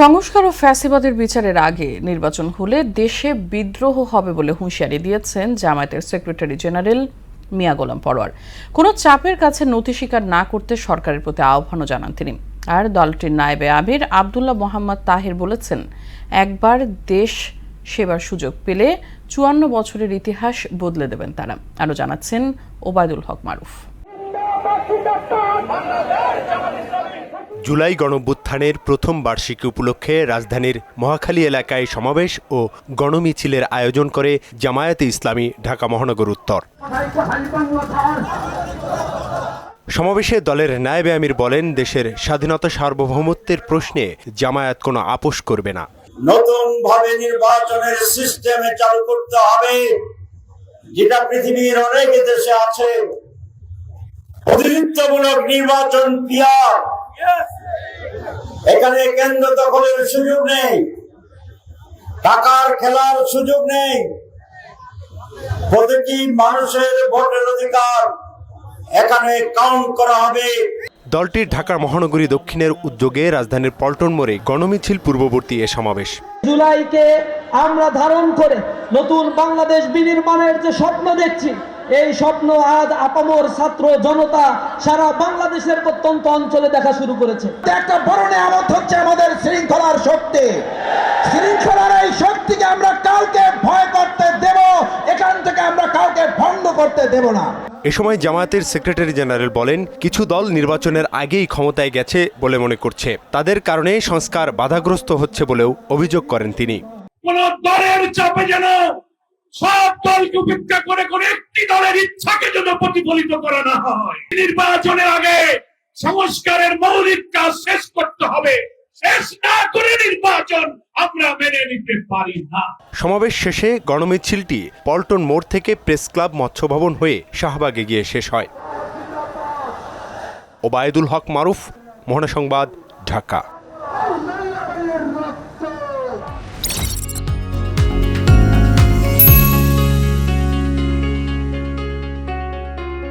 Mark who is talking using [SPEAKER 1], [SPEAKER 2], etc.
[SPEAKER 1] সংস্কার ও ফ্যাসিবাদের বিচারের আগে নির্বাচন হলে দেশে বিদ্রোহ হবে বলে হুঁশিয়ারি দিয়েছেন জামায়াতের সেক্রেটারি জেনারেল মিয়া গোলাম পরোয়ার। কোনো চাপের কাছে নথি স্বীকার না করতে সরকারের প্রতি আহ্বানও জানান তিনি। আর দলটির নায়েবে আমির আবদুল্লাহ মোহাম্মদ তাহির বলেছেন, একবার দেশ সেবার সুযোগ পেলে চুয়ান্ন বছরের ইতিহাস বদলে দেবেন তারা। আরও জানাচ্ছেন ওবায়দুল হক মারুফ।
[SPEAKER 2] জুলাই গণভ্যুত্থানের প্রথম বার্ষিকী উপলক্ষে রাজধানীর মহাখালী এলাকায় সমাবেশ ও গণমিছিলের আয়োজন করে জামায়াতে ইসলামী ঢাকা মহানগর উত্তর। সমাবেশে দলের নায়েবে আমির বলেন, দেশের স্বাধীনতা সার্বভৌমত্বের প্রশ্নে জামায়াত কোনো আপোষ করবে না।
[SPEAKER 3] নতুন ভাবে নির্বাচনের সিস্টেমে চালু করতে হবে, যেটা পৃথিবীর অনেক দেশে আছে। প্রতিনিধিত্বমূলক নির্বাচন পিয়ার এখানে কেন্দ্র দখলের সুযোগ নেই। টাকার খেলার সুযোগ নেই। প্রতিটি মানুষের ভোটের অধিকার এখানে কাউন্ট করা হবে।
[SPEAKER 2] দলটির ঢাকা মহানগরী দক্ষিণের উদ্যোগে রাজধানীর পল্টন মোড়ে গণমিছিল পূর্ববর্তী এ সমাবেশ।
[SPEAKER 4] জুলাইকে আমরা ধারণ করে নতুন বাংলাদেশ বিনির্মাণের যে স্বপ্ন দেখছি এই স্বপ্ন আজ আপামর ছাত্র জনতা সারা বাংলাদেশের প্রত্যন্ত অঞ্চলে দেখা শুরু করেছে।
[SPEAKER 5] একটা বড় নেয়ামত হচ্ছে আমাদের শৃঙ্খলার শক্তি। শৃঙ্খলার এই শক্তিকে আমরা কাউকে ভয় করতে দেব এখান থেকে আমরা কাউকে ভণ্ড করতে দেব না।
[SPEAKER 2] এ সময় জামায়াতের সেক্রেটারি জেনারেল বলেন কিছু দল নির্বাচনের আগেই ক্ষমতায় গেছে বলে মনে করছে। তাদের কারণে সংস্কার বাধাগ্রস্ত হচ্ছে বলেও অভিযোগ করেন তিনি।
[SPEAKER 6] কোন দলের চাপে যেন সব দলকে উপেক্ষা করে করে একটি দলের ইচ্ছাকে যেন প্রতিফলিত করা না হয়। নির্বাচনের আগে সংস্কারের মৌলিক কাজ শেষ করতে হবে।
[SPEAKER 2] সমাবেশ শেষে গণমিছিলটি পল্টন মোড় থেকে প্রেস ক্লাব মৎস্য ভবন হয়ে শাহবাগে গিয়ে শেষ হয়। ওবায়দুল হক মারুফ, মহানা সংবাদ, ঢাকা।